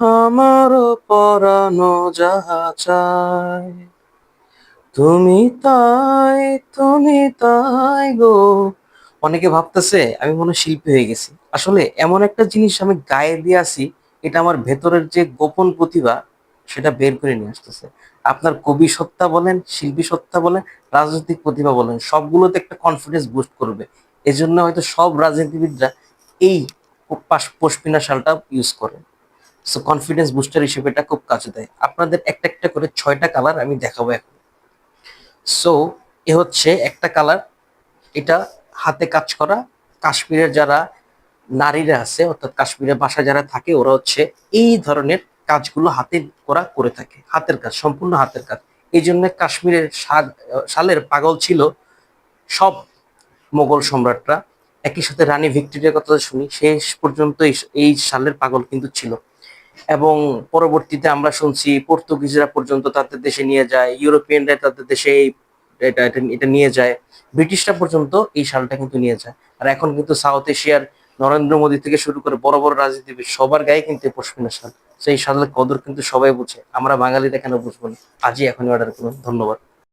আমারও পরানো যাহা চায় তুমি তাই তুমি তাই গো। অনেকে ভাবতেছে, আমি মনে শিল্পী হয়ে গেছি। আসলে এমন একটা জিনিস আমি গায়ে দিয়ে আছি এটা আমার ভেতরের যে গোপন প্রতিভা, সেটা বের করে নিয়ে আসতেছে। আপনার কবি সত্তা বলেন, শিল্পী সত্তা বলেন, রাজনৈতিক প্রতিভা বলেন, সবগুলোতে একটা কনফিডেন্স বুস্ট করবে। এজন্য হয়তো সব রাজনীতিবিদরা এই পাশ- পশমিনা শালটা ইউজ করে। সো কনফিডেন্স বুস্টার হিসেবে এটা খুব কাজে দেয়। আপনাদের একটা একটা করে ছয়টা কালার আমি দেখাবো এখন। সো এ হচ্ছে একটা কালার এটা হাতে কাজ করা। কাশ্মীরের যারা নারীরা আছে, অর্থাৎ কাশ্মীরের বাসা যারা থাকে, ওরা হচ্ছে এই ধরনের কাজগুলো হাতে করা করে থাকে। হাতের কাজ, সম্পূর্ণ হাতের কাজ। এই জন্য কাশ্মীরের শালের পাগল ছিল সব মোগল সম্রাটরা। একই সাথে রানী ভিক্টোরিয়ার কথা শুনি, শেষ পর্যন্ত এই- শালের পাগল কিন্তু ছিল। এবং পরবর্তীতে আমরা শুনছি পর্তুগিজরা পর্যন্ত তাদের দেশে নিয়ে যায়, ইউরোপিয়ানরা তাদের দেশে এটা এটা নিয়ে যায়, ব্রিটিশরা পর্যন্ত এই শালটা কিন্তু নিয়ে যায়। আর এখন কিন্তু সাউথ এশিয়ার নরেন্দ্র মোদী থেকে শুরু করে বড় বড় রাজনীতিবিদ, সবার গায়ে কিন্তু পশ্চিমা শাল। সেই শালের কদর কিন্তু সবাই বুঝে, আমরা বাঙালিরা কেন বুঝব না? আজই এখন অর্ডার করুন, ধন্যবাদ।